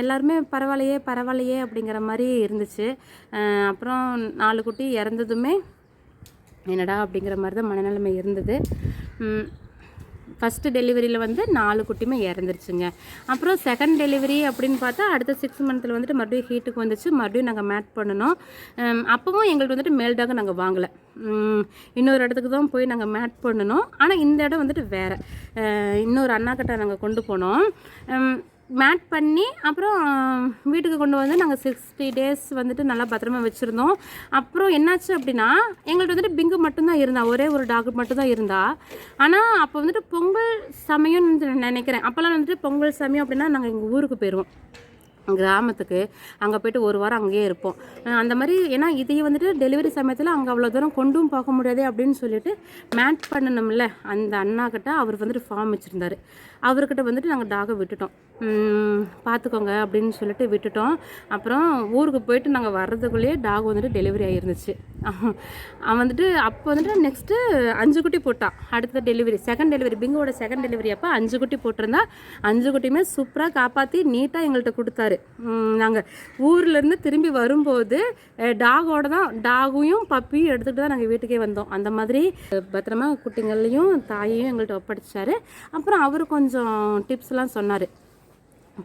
எல்லாருமே பரவாயில்லையே பரவாயில்லையே அப்படிங்கிற மாதிரி இருந்துச்சு. அப்புறம் நாலு குட்டி இறந்ததுமே என்னடா அப்படிங்கிற மாதிரி தான் மனநிலைமை இருந்தது. ஃபஸ்ட்டு டெலிவரியில் வந்து நாலு குட்டியுமே இறந்துருச்சுங்க. அப்புறம் செகண்ட் டெலிவரி அப்படின்னு பார்த்தா அடுத்த சிக்ஸ் மந்த்தில் வந்துட்டு மறுபடியும் ஹீட்டுக்கு வந்துச்சு. மறுபடியும் நாங்கள் மேட் பண்ணணும். அப்போவும் எங்களுக்கு வந்துட்டு மேல்டாக நாங்கள் வாங்கலை. இன்னொரு இடத்துக்கு தான் போய் நாங்கள் மேட் பண்ணணும். ஆனால் இந்த இடம் வந்துட்டு வேறு. இன்னொரு அண்ணாக்கிட்ட நாங்கள் கொண்டு போனோம். மேட் பண்ணி அப்புறம் வீட்டுக்கு கொண்டு வந்து நாங்கள் சிக்ஸ்டி டேஸ் வந்துட்டு நல்லா பத்திரமா வச்சுருந்தோம். அப்புறம் என்னாச்சு அப்படின்னா எங்கள்கிட்ட வந்துட்டு பிங்கு மட்டும்தான் இருந்தா ஒரே ஒரு டாக் மட்டும்தான் இருந்தா. ஆனால் அப்போ வந்துட்டு பொங்கல் சமயம்னு நினைக்கிறேன். அப்போல்லாம் வந்துட்டு பொங்கல் சமயம் அப்படின்னா நாங்கள் எங்கள் ஊருக்கு போயிடுவோம் கிராமத்துக்கு. அங்கே போயிட்டு ஒரு வாரம் அங்கேயே இருப்போம். அந்த மாதிரி ஏன்னா இதையே வந்துட்டு டெலிவரி சமயத்தில் அங்கே அவ்வளோ தூரம் கொண்டும் போக முடியாதே அப்படின்னு சொல்லிட்டு மேட் பண்ணணும்ல அந்த அண்ணா கிட்ட அவர் வந்துட்டு ஃபார்ம் வச்சுருந்தாரு. அவர்கிட்ட வந்துட்டு நாங்கள் டாகை விட்டுட்டோம். பார்த்துக்கோங்க அப்படின்னு சொல்லிட்டு விட்டுட்டோம். அப்புறம் ஊருக்கு போயிட்டு நாங்கள் வர்றதுக்குள்ளேயே டாக் வந்துட்டு டெலிவரி ஆகிருந்துச்சு அவன் வந்துட்டு அப்போ வந்துட்டு நெக்ஸ்ட்டு அஞ்சு குட்டி போட்டான் அடுத்த டெலிவரி செகண்ட் டெலிவரி பிங்கோட செகண்ட் டெலிவரி அப்போ அஞ்சு குட்டி போட்டிருந்தா அஞ்சு குட்டியுமே சூப்பராக காப்பாற்றி நீட்டாக எங்கள்கிட்ட கொடுத்தாரு. நாங்கள் ஊர்லேருந்து திரும்பி வரும்போது டாகோட தான் டாகையும் பப்பியும் எடுத்துகிட்டு தான் நாங்கள் வீட்டுக்கே வந்தோம். அந்த மாதிரி பத்திரமா குட்டிங்களையும் தாயையும் எங்கள்கிட்ட ஒப்படைச்சாரு. அப்புறம் அவர் கொஞ்சம் கொஞ்சம் டிப்ஸ்லாம் சொன்னார்.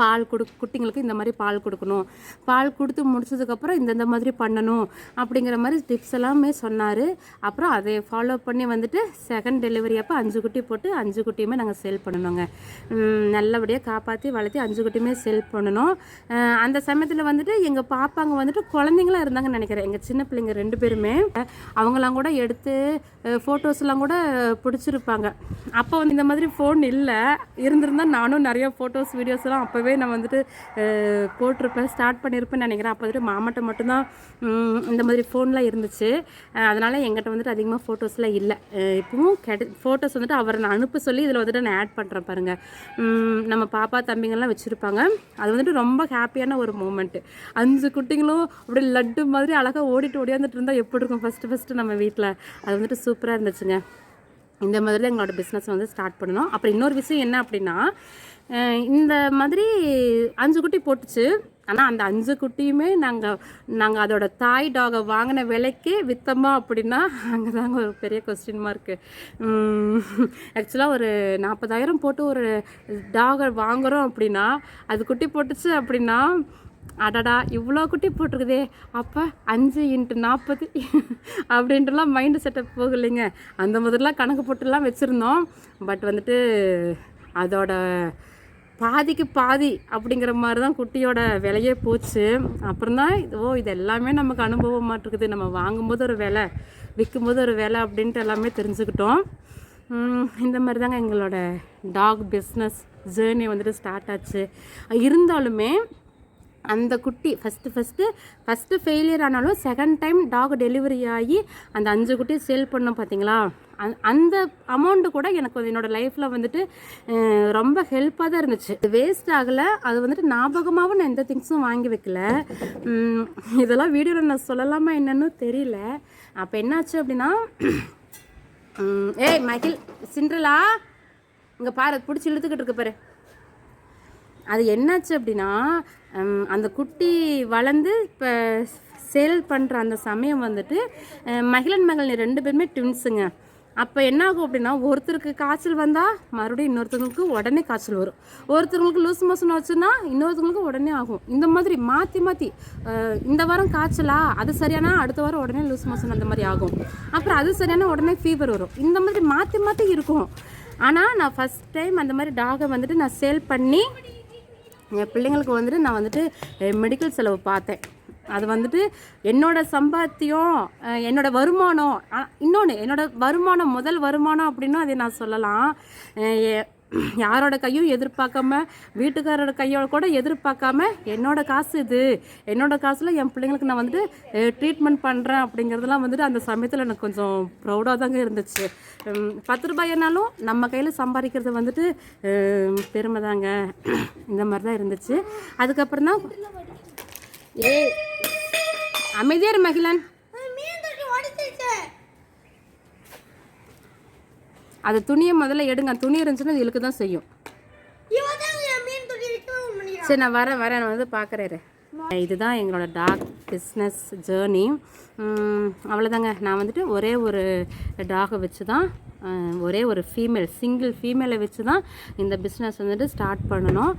பால் கொடு குட்டிங்களுக்கு இந்த மாதிரி பால் கொடுக்கணும். பால் கொடுத்து முடிச்சதுக்கப்புறம் இந்தந்த மாதிரி பண்ணணும் அப்படிங்கிற மாதிரி டிப்ஸ் எல்லாமே சொன்னார். அப்புறம் அதை ஃபாலோ பண்ணி வந்துட்டு செகண்ட் டெலிவரி அப்போ அஞ்சு குட்டி போட்டு அஞ்சு குட்டியுமே நாங்கள் சேல் பண்ணணுங்க. நல்லபடியாக காப்பாற்றி வளர்த்தி அஞ்சு குட்டியுமே சேல் பண்ணணும். அந்த சமயத்தில் வந்துட்டு எங்கள் பாப்பாங்க வந்துட்டு குழந்தைங்களா இருந்தாங்கன்னு நினைக்கிறேன். எங்கள் சின்ன பிள்ளைங்க ரெண்டு பேருமே. அவங்களாம் கூட எடுத்து ஃபோட்டோஸ்லாம் கூட பிடிச்சிருப்பாங்க. அப்போ வந்து இந்த மாதிரி ஃபோன் இல்லை. இருந்திருந்தால் நானும் நிறைய ஃபோட்டோஸ் வீடியோஸ்லாம் அப்போவே நான் வந்துட்டு போட்டிருப்பேன் ஸ்டார்ட் பண்ணியிருப்பேன்னு நினைக்கிறேன். அப்போ வந்துட்டு மாமாட்ட மட்டும்தான் இந்த மாதிரி ஃபோன்லாம் இருந்துச்சு. அதனால் எங்கிட்ட வந்துட்டு அதிகமாக ஃபோட்டோஸ்லாம் இல்லை. இப்போவும் இப்பவும் கெட ஃபோட்டோஸ் வந்துட்டு அவரை நான் அனுப்ப சொல்லி இதில் வந்துட்டு நான் ஆட் பண்ணுறேன் பாருங்கள் நம்ம பாப்பா தம்பிங்கள்லாம் வச்சுருப்பாங்க. அது வந்துட்டு ரொம்ப ஹாப்பியான ஒரு மூமெண்ட்டு அஞ்சு குட்டிங்களும் அப்படியே லட்டு மாதிரி அழகாக ஓடிட்டு ஓடியாந்துட்டு இருந்தால் எப்படி இருக்கும்? ஃபஸ்ட்டு ஃபஸ்ட்டு நம்ம வீட்டில் அது வந்துட்டு சூப்பராக இருந்துச்சுங்க. இந்த மாதிரி தான் எங்களோட பிஸ்னஸ் வந்து ஸ்டார்ட் பண்ணணும். அப்புறம் இன்னொரு விஷயம் என்ன அப்படின்னா இந்த மாதிரி அஞ்சு குட்டி போட்டுச்சு. ஆனால் அந்த அஞ்சு குட்டியுமே நாங்கள் நாங்கள் அதோட தாய் டாகை வாங்கின விலைக்கே விற்றோமா அப்படின்னா அங்கே தாங்க ஒரு பெரிய கொஸ்டின் மார்க்கு ஆக்சுவலாக ஒரு நாற்பதாயிரம் போட்டு ஒரு டாகை வாங்குகிறோம் அப்படின்னா அது குட்டி போட்டுச்சு அப்படின்னா அடடா இவ்வளோ குட்டி போட்டிருக்குதே அப்போ அஞ்சு இன்ட்டு நாற்பது அப்படின்ட்டுலாம் மைண்டு செட்டப் போகலைங்க. அந்த மாதிரிலாம் கணக்கு போட்டுலாம் வச்சுருந்தோம். பட் வந்துட்டு அதோட பாதிக்கு பாதி அப்படிங்கிற மாதிரி தான் குட்டியோட விலையே போச்சு. அப்புறம் தான் ஓ இது எல்லாமே நமக்கு அனுபவமாக இருக்குது. நம்ம வாங்கும்போது ஒரு விலை விற்கும்போது ஒரு விலை அப்படின்ட்டு எல்லாமே தெரிஞ்சுக்கிட்டோம். இந்த மாதிரி தாங்க எங்களோட டாக் பிஸ்னஸ் ஜேர்னி வந்துட்டு ஸ்டார்ட் ஆச்சு. இருந்தாலுமே அந்த குட்டி ஃபஸ்ட்டு ஃபஸ்ட்டு ஃபஸ்ட்டு ஃபெயிலியர் ஆனாலும் செகண்ட் டைம் டாக் டெலிவரி ஆகி அந்த அஞ்சு குட்டி சேல் பண்ணோம் பார்த்தீங்களா அந்- அந்த அமௌண்ட்டு கூட எனக்கு வந்து என்னோட லைஃப்பில் வந்துட்டு ரொம்ப ஹெல்ப்பாக தான் இருந்துச்சு. வேஸ்ட் ஆகலை. அது வந்துட்டு ஞாபகமாகவும் நான் எந்த திங்ஸும் வாங்கி வைக்கல. இதெல்லாம் வீடியோவில் நான் சொல்லலாமா என்னன்னு தெரியல. அப்போ என்னாச்சு அப்படின்னா ஏய் மகிழ் சிண்ட்ரலா? இங்கே பாரு பிடிச்சி இழுத்துக்கிட்டு இருக்கு பாரு. அது என்னாச்சு அப்படின்னா அந்த குட்டி வளர்ந்து இப்போ சேல் பண்ணுற அந்த சமயம் வந்துட்டு மகிழன் மகள் ரெண்டு பேருமே ட்வின்ஸுங்க அப்போ என்ன ஆகும் அப்படின்னா ஒருத்தருக்கு காய்ச்சல் வந்தால் மறுபடியும் இன்னொருத்தவங்களுக்கு உடனே காய்ச்சல் வரும். ஒருத்தவங்களுக்கு லூஸ் மோஷன் வச்சுன்னா இன்னொருத்தவங்களுக்கு உடனே ஆகும். இந்த மாதிரி மாற்றி மாற்றி இந்த வாரம் காய்ச்சலா? அது சரியானா? அடுத்த வாரம் உடனே லூஸ் மோஷன் அந்த மாதிரி ஆகும். அப்புறம் அது சரியான? உடனே ஃபீவர் வரும். இந்த மாதிரி மாற்றி மாற்றி இருக்கும். ஆனால் நான் ஃபஸ்ட் டைம் அந்த மாதிரி டாகை வந்துட்டு நான் சேல் பண்ணி என் பிள்ளைங்களுக்கு வந்துட்டு நான் வந்துட்டு மெடிக்கல் செலவு பார்த்தேன். அது வந்துட்டு என்னோட சம்பாத்தியம் என்னோட வருமானம் இன்னொன்று என்னோட வருமானம் முதல் வருமானம் அப்படின்னா அதை நான் சொல்லலாம். யாரோட கையும் எதிர்பார்க்காம வீட்டுக்காரோட கையோட கூட எதிர்பார்க்காம என்னோட காசு இது. என்னோட காசில் என் பிள்ளைங்களுக்கு நான் வந்துட்டு ட்ரீட்மெண்ட் பண்ணுறேன் அப்படிங்கிறதுலாம் வந்துட்டு அந்த சமயத்தில் எனக்கு கொஞ்சம் ப்ரௌடாக தாங்க இருந்துச்சு. பத்து ரூபாய்னாலும் நம்ம கையில் சம்பாதிக்கிறது வந்துட்டு பெருமை தாங்க இந்த மாதிரி தான் இருந்துச்சு. அதுக்கப்புறம் தான் ஏ அமைதியா இரு மகிழன். அது துணியை முதல்ல எடுங்க. துணி இருந்துச்சுன்னா இழுக்க தான் செய்யும். சரி நான் வரேன் வரேன். நான் வந்து பார்க்குறேன் இதுதான் எங்களோட டாக். பிஸ்னஸ் ஜேர்னி அவ்வளோதாங்க நான் வந்துட்டு ஒரே ஒரு டாகை வச்சு தான் ஒரே ஒரு ஃபீமேல் சிங்கிள் ஃபீமேலை வச்சு தான் இந்த பிஸ்னஸ் வந்துட்டு ஸ்டார்ட் பண்ணணும்.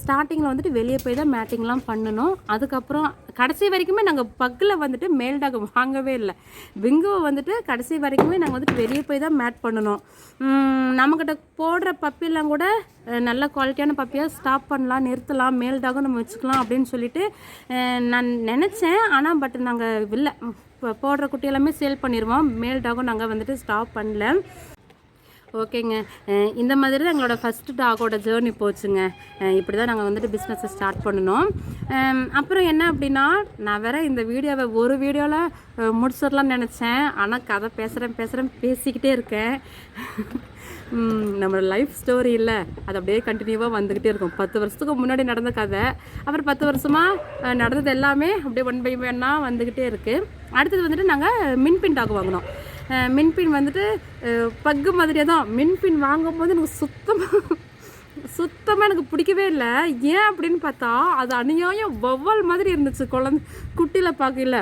ஸ்டார்டிங்கில் வந்துட்டு வெளியே போய் தான் மேட்டிங்லாம் பண்ணணும். அதுக்கப்புறம் கடைசி வரைக்குமே நாங்கள் பக்கில் வந்துட்டு மேல் டாக் வாங்கவே இல்லை. விங்குவை வந்துட்டு கடைசி வரைக்குமே நாங்கள் வந்துட்டு வெளியே போய் தான் மேட் பண்ணணும். நம்மக்கிட்ட போடுற பப்பிலாம் கூட நல்ல குவாலிட்டியான பப்பியாக ஸ்டாப் பண்ணலாம் நிறுத்தலாம் மேல் டாகும் நம்ம வச்சுக்கலாம் அப்படின்னு சொல்லிட்டு நான் நான் நினச்சேன். ஆனால் பட் நாங்கள் இல்லை போடுற குட்டி எல்லாமே சேல் பண்ணிடுவோம் மேல் டாகும் நாங்கள் வந்துட்டு ஸ்டாப் பண்ணல. ஓகேங்க. இந்த மாதிரி தான் எங்களோட ஃபஸ்ட்டு டாகோட ஜேர்னி போச்சுங்க. இப்படி தான் நாங்கள் வந்துட்டு பிஸ்னஸை ஸ்டார்ட் பண்ணணும் அப்புறம் என்ன அப்படின்னா நான் வேற இந்த வீடியோவை ஒரு வீடியோவில் முடிச்சிடலாம்னு நினச்சேன். ஆனால் கதை பேசுகிறேன் பேசுகிறேன் பேசிக்கிட்டே இருக்கேன். நம்மளோட லைஃப் ஸ்டோரி இல்லை. அது அப்படியே கண்டினியூவாக வந்துக்கிட்டே இருக்கும். பத்து வருஷத்துக்கு முன்னாடி நடந்த கதை. அப்புறம் பத்து வருஷமாக நடந்தது எல்லாமே அப்படியே ஒன் பை ஒன்னாக வந்துக்கிட்டே இருக்குது அடுத்தது வந்துட்டு நாங்கள் மின்பின் டாக் வாங்கினோம். மின்பின் வந்துட்டு பக்கு மாதிரியே தான். மின்பின் வாங்கும்போது எனக்கு சுத்தமாக சுத்தமாக எனக்கு பிடிக்கவே இல்லை. ஏன் அப்படின்னு பார்த்தா அது அநியாயம் வௌவால் மாதிரி இருந்துச்சு குழந்தை குட்டியில் பார்க்கல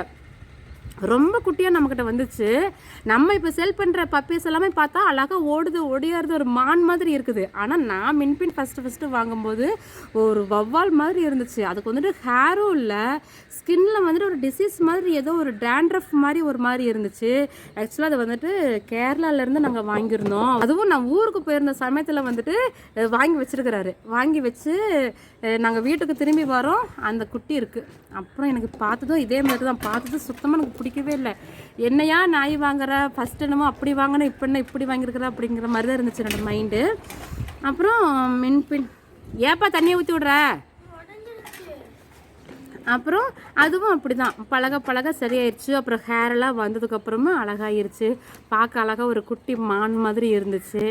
ரொம்ப குட்டியாக நம்மக்கிட்ட வந்துச்சு. நம்ம இப்போ செல் பண்ணுற பப்பீஸ் எல்லாமே பார்த்தா அழகாக ஓடுது ஒடியாருது ஒரு மான் மாதிரி இருக்குது. ஆனால் நான் மின்பின் ஃபஸ்ட்டு ஃபஸ்ட்டு வாங்கும்போது ஒரு வவ்வால் மாதிரி இருந்துச்சு. அதுக்கு வந்துட்டு ஹேரும் இல்லை ஸ்கின்ல வந்துட்டு ஒரு டிசீஸ் மாதிரி ஏதோ ஒரு டேண்ட்ரஃப் மாதிரி ஒரு மாதிரி இருந்துச்சு. ஆக்சுவலாக அது வந்துட்டு கேரளாலேருந்து நாங்கள் வாங்கியிருந்தோம். அதுவும் நான் ஊருக்கு போயிருந்த சமயத்தில் வந்துட்டு வாங்கி வச்சிருக்கிறாரு. வாங்கி வச்சு நாங்கள் வீட்டுக்கு திரும்பி வரோம். அந்த குட்டி இருக்குது அப்புறம் எனக்கு பார்த்ததும் இதே மாதிரி தான். பார்த்ததும் சுத்தமாக எனக்கு பிடிக்கும் பிடிக்கவே இல்லை. என்னையா நாய் வாங்குற? ஃபஸ்ட் என்னமோ அப்படி வாங்கினேன் இப்போ என்ன இப்படி வாங்கியிருக்கிற அப்படிங்கிற மாதிரி தான் இருந்துச்சு என்னோட மைண்டு அப்புறம் மின்பின் ஏப்பா தண்ணியை ஊற்றி விட்ற? அப்புறம் அதுவும் அப்படி தான் பழக பழக சரியாயிருச்சு. அப்புறம் ஹேர் எல்லாம் வந்ததுக்கப்புறமா அழகாயிருச்சு. பார்க்க அழகாக ஒரு குட்டி மான் மாதிரி இருந்துச்சு.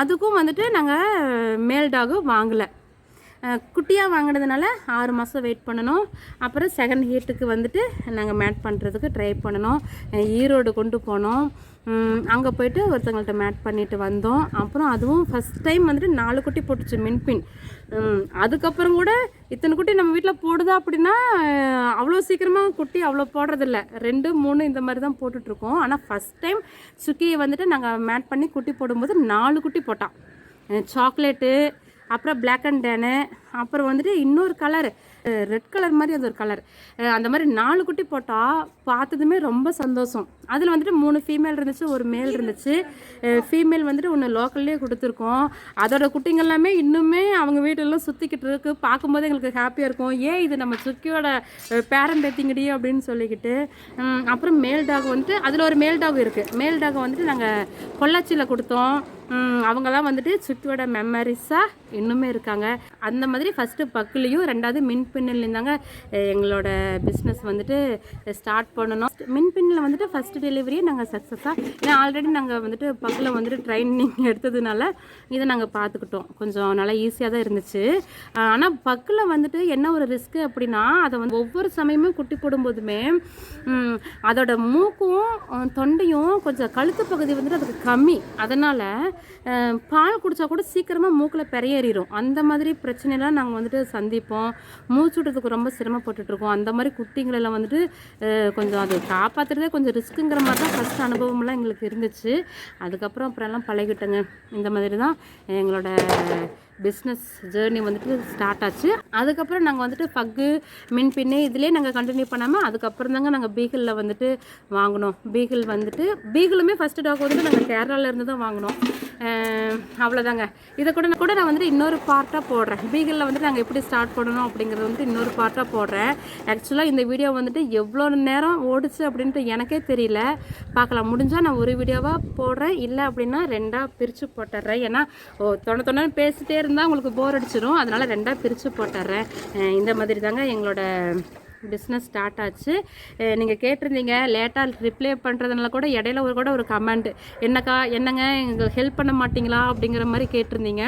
அதுக்கும் வந்துட்டு நாங்கள் மேல் டாகு வாங்கலை. குட்டியாக வாங்கினதுனால ஆறு மாதம் வெயிட் பண்ணணும். அப்புறம் செகண்ட் ஹீட்டுக்கு வந்துட்டு நாங்கள் மேட் பண்ணுறதுக்கு ட்ரை பண்ணணும். ஈரோடு கொண்டு போனோம். அங்கே போயிட்டு ஒருத்தங்கள்ட்ட மேட் பண்ணிட்டு வந்தோம். அப்புறம் அதுவும் ஃபஸ்ட் டைம் வந்துட்டு நாலு குட்டி போட்டுச்சு மின்பின் அதுக்கப்புறம் கூட இத்தனை குட்டி நம்ம வீட்டில் போடுதா அப்படின்னா அவ்வளோ சீக்கிரமாக குட்டி அவ்வளோ போடுறதில்ல. ரெண்டு மூணு இந்த மாதிரி தான் போட்டுட்ருக்கோம். ஆனால் ஃபஸ்ட் டைம் சுக்கியை வந்துட்டு நாங்கள் மேட் பண்ணி குட்டி போடும்போது நாலு குட்டி போட்டான். சாக்லேட்டு அப்புறம் பிளாக் அண்ட் டேனு அப்புறம் வந்துட்டு இன்னொரு கலர் ரெட் கலர் மாதிரி அது ஒரு கலர் அந்த மாதிரி நாலு குட்டி போட்டால் பார்த்ததுமே ரொம்ப சந்தோஷம். அதில் வந்துட்டு மூணு ஃபீமேல் இருந்துச்சு ஒரு மேல் இருந்துச்சு. ஃபீமேல் வந்துட்டு ஒன்று லோக்கல்லே கொடுத்துருக்கோம். அதோட குட்டிங்க எல்லாமே இன்னுமே அவங்க வீட்டெல்லாம் சுற்றிக்கிட்டு இருக்கு. பார்க்கும்போது எங்களுக்கு ஹாப்பியாக இருக்கும். ஏன் இது நம்ம சுக்கியோட பேரண்ட் எத்திங்கடி அப்படின்னு சொல்லிக்கிட்டு அப்புறம் மேல் டாக் வந்துட்டு அதில் ஒரு மேல் டாக் இருக்குது மேல் டாக் வந்துட்டு நாங்கள் பொள்ளாச்சியில் கொடுத்தோம். அவங்கெல்லாம் வந்துட்டு சுக்கியோட மெமரிஸாக இன்னுமே இருக்காங்க. அந்த மாதிரி ஃபஸ்ட்டு பக்குலேயும் ரெண்டாவது மின் பின்னல்லையும் தாங்க எங்களோட பிஸ்னஸ் வந்துட்டு ஸ்டார்ட் பண்ணணும். மின் பின்னில் வந்துட்டு ஃபஸ்ட்டு டெலிவரியே நாங்கள் சக்ஸஸாக ஏன்னா ஆல்ரெடி நாங்கள் வந்துட்டு பக்கில் வந்துட்டு ட்ரைனிங் எடுத்ததுனால இதை நாங்கள் பார்த்துக்கிட்டோம். கொஞ்சம் நல்லா ஈஸியாக தான் இருந்துச்சு. ஆனால் பக்கில் வந்துட்டு என்ன ஒரு ரிஸ்க்கு அப்படின்னா அதை வந்து ஒவ்வொரு சமயமும் குட்டி போடும்போதுமே அதோட மூக்கும் தொண்டையும் கொஞ்சம் கழுத்து பகுதி வந்துட்டு அதுக்கு கம்மி. அதனால் பால் குடித்தா கூட சீக்கிரமாக மூக்கில் பெறையேறிடும் அந்த மாதிரி பிரச்சனைலாம் நாங்கள் வந்துட்டு சந்திப்போம். மூச்சுடுறதுக்கு ரொம்ப சிரமப்பட்டுட்ருக்கோம். அந்த மாதிரி குட்டிங்களெல்லாம் வந்துட்டு கொஞ்சம் அதை காப்பாற்றுறதே கொஞ்சம் ரிஸ்க்குங்கிற மாதிரி தான் ஃபஸ்ட் அனுபவம்லாம் எங்களுக்கு இருந்துச்சு. அதுக்கப்புறம் அப்புறம் எல்லாம் இந்த மாதிரி தான் எங்களோட பிஸ்னஸ் ஜேர்னி வந்துட்டு ஸ்டார்ட் ஆச்சு. அதுக்கப்புறம் நாங்கள் வந்துட்டு பக்கு மின் பின்னு இதுலேயே நாங்கள் கண்டினியூ பண்ணாமல் அதுக்கப்புறம் தாங்க நாங்கள் பீகிளில் வந்துட்டு வாங்கினோம். பீகிள் வந்துட்டு பீகிளுமே ஃபஸ்ட்டு டாக் வந்துட்டு நாங்கள் கேரளாவிலேருந்து தான் வாங்கினோம். அவ்வளோதாங்க இதை கூட கூட நான் வந்துட்டு இன்னொரு பார்ட்டாக போடுறேன். பீகலில் வந்துட்டு நாங்கள் எப்படி ஸ்டார்ட் பண்ணணும் அப்படிங்கிறது வந்துட்டு இன்னொரு பார்ட்டாக போடுறேன். ஆக்சுவலாக இந்த வீடியோ வந்துட்டு எவ்வளோ நேரம் ஓடிச்சு அப்படின்ட்டு எனக்கே தெரியல. பார்க்கலாம். முடிஞ்சால் நான் ஒரு வீடியோவாக போடுறேன். இல்லை அப்படின்னா ரெண்டாக பிரித்து போட்டுடுறேன் ஏன்னா ஓ தொண்ண தொண்ணு பேசிட்டே இருந்தால் உங்களுக்கு போர் அடிச்சிடும் அதனால் ரெண்டாக பிரித்து போட்டுடுறேன் இந்த மாதிரி தாங்க எங்களோட பிஸ்னஸ் ஸ்டார்ட் ஆச்சு. நீங்கள் கேட்டிருந்தீங்க லேட்டாக ரிப்ளை பண்ணுறதுனால கூட இடையில ஒரு கூட ஒரு கமெண்ட் என்னக்கா என்னங்க எங்களுக்கு ஹெல்ப் பண்ண மாட்டீங்களா? அப்படிங்கிற மாதிரி கேட்டிருந்தீங்க.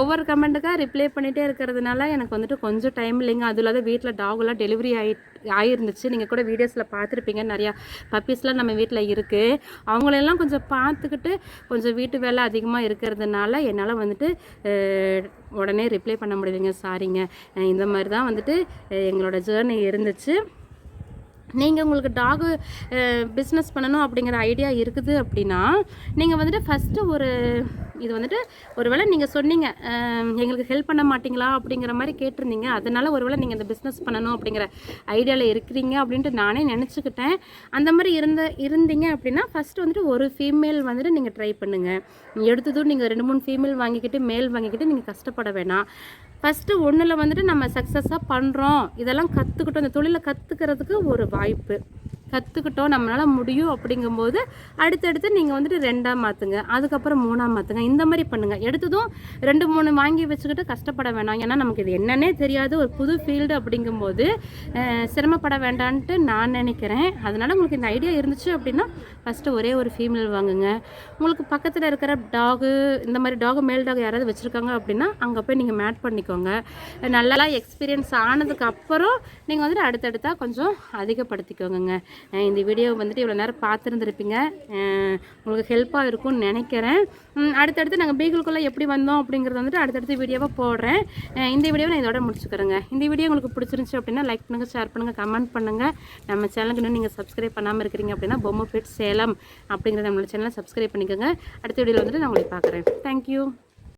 ஒவ்வொரு கமெண்ட்டுக்காக ரிப்ளை பண்ணிகிட்டே இருக்கிறதுனால எனக்கு வந்துட்டு கொஞ்சம் டைம் இல்லைங்க. அது இல்லாத வீட்டில் டாகெல்லாம் டெலிவரி ஆகி ஆயிருந்துச்சு. நீங்கள் கூட வீடியோஸில் பார்த்துருப்பீங்க நிறையா பப்பீஸ்லாம் நம்ம வீட்டில் இருக்குது அவங்களெல்லாம் கொஞ்சம் பார்த்துக்கிட்டு கொஞ்சம் வீட்டு வேலை அதிகமாக இருக்கிறதுனால என்னால் வந்துட்டு உடனே ரிப்ளை பண்ண முடியலைங்க சாரிங்க இந்த மாதிரி தான் வந்துட்டு எங்களோட ஜேர்னி இருந்துச்சு. நீங்கள் உங்களுக்கு டாகு பிஸ்னஸ் பண்ணணும் அப்படிங்கிற ஐடியா இருக்குது அப்படின்னா நீங்கள் வந்துட்டு ஃபஸ்ட்டு ஒரு இது வந்துட்டு ஒருவேளை நீங்கள் சொன்னீங்க எங்களுக்கு ஹெல்ப் பண்ண மாட்டீங்களா அப்படிங்கிற மாதிரி கேட்டிருந்தீங்க. அதனால ஒருவேளை நீங்கள் இந்த பிஸ்னஸ் பண்ணணும் அப்படிங்கிற ஐடியாவில் இருக்கிறீங்க அப்படின்ட்டு நானே நினச்சிக்கிட்டேன். அந்த மாதிரி இருந்த இருந்தீங்க அப்படின்னா ஃபஸ்ட்டு வந்துட்டு ஒரு ஃபீமேல் வந்துட்டு நீங்கள் ட்ரை பண்ணுங்கள் எடுத்ததும் நீங்கள் ரெண்டு மூணு ஃபீமேல் வாங்கிக்கிட்டு மேல் வாங்கிக்கிட்டு நீங்கள் கஷ்டப்பட வேணாம். ஃபஸ்ட்டு ஒன்றில் வந்துட்டு நம்ம சக்ஸஸாக பண்ணுறோம் இதெல்லாம் கற்றுக்கிட்டோம் இந்த தொழிலை கற்றுக்கிறதுக்கு ஒரு வாய்ப்பு. கற்றுக்கிட்டோம் நம்மளால் முடியும் அப்படிங்கும்போது அடுத்தடுத்து நீங்கள் வந்துட்டு ரெண்டாக மாற்றுங்க அதுக்கப்புறம் மூணாக மாற்றுங்க இந்த மாதிரி பண்ணுங்கள் எடுத்ததும் ரெண்டு மூணு வாங்கி வச்சுக்கிட்டு கஷ்டப்பட வேணாம். ஏன்னா நமக்கு இது என்னன்னே தெரியாது. ஒரு புது ஃபீல்டு அப்படிங்கும்போது சிரமப்பட வேண்டான்ட்டு நான் நினைக்கிறேன். அதனால் உங்களுக்கு இந்த ஐடியா இருந்துச்சு அப்படின்னா ஃபஸ்ட்டு ஒரே ஒரு ஃபீமேல் வாங்குங்க. உங்களுக்கு பக்கத்தில் இருக்கிற டாகு இந்த மாதிரி டாகு மேல் டாக் யாராவது வச்சுருக்காங்க அப்படின்னா அங்கே போய் நீங்கள் மேட் பண்ணிக்கோங்க. நல்லா எக்ஸ்பீரியன்ஸ் ஆனதுக்கு அப்புறம் நீங்கள் வந்துட்டு அடுத்தடுத்தா கொஞ்சம் அதிகப்படுத்திக்கோங்க இந்த வீடியோ வந்துட்டு இவ்வளோ நேரம் பார்த்துருந்துருப்பீங்க. உங்களுக்கு ஹெல்ப்பாக இருக்கும்னு நினைக்கிறேன். அடுத்தடுத்து நாங்கள் பீகுளுக்குள்ளே எப்படி வந்தோம் அப்படிங்கிறது வந்துட்டு அடுத்தடுத்து வீடியோவாக போடுறேன். இந்த வீடியோவை நான் இதோட முடிச்சுக்கிறேங்க. இந்த வீடியோ உங்களுக்கு பிடிச்சிருந்துச்சு அப்படின்னா லைக் பண்ணுங்கள் ஷேர் பண்ணுங்கள் கமெண்ட் பண்ணுங்கள் நம்ம சேனலுக்கு இன்னும் நீங்கள் சப்ஸ்கிரைப் பண்ணாமல் இருக்கிறீங்க அப்படின்னா பொம்மை ஃபிட் சேலம் அப்படிங்கிற நம்மளோட சேனலை சப்ஸ்கிரைப் பண்ணிக்கோங்க. அடுத்த வீடியோவில் வந்துட்டு நான் உங்களை பார்க்குறேன். தேங்க்யூ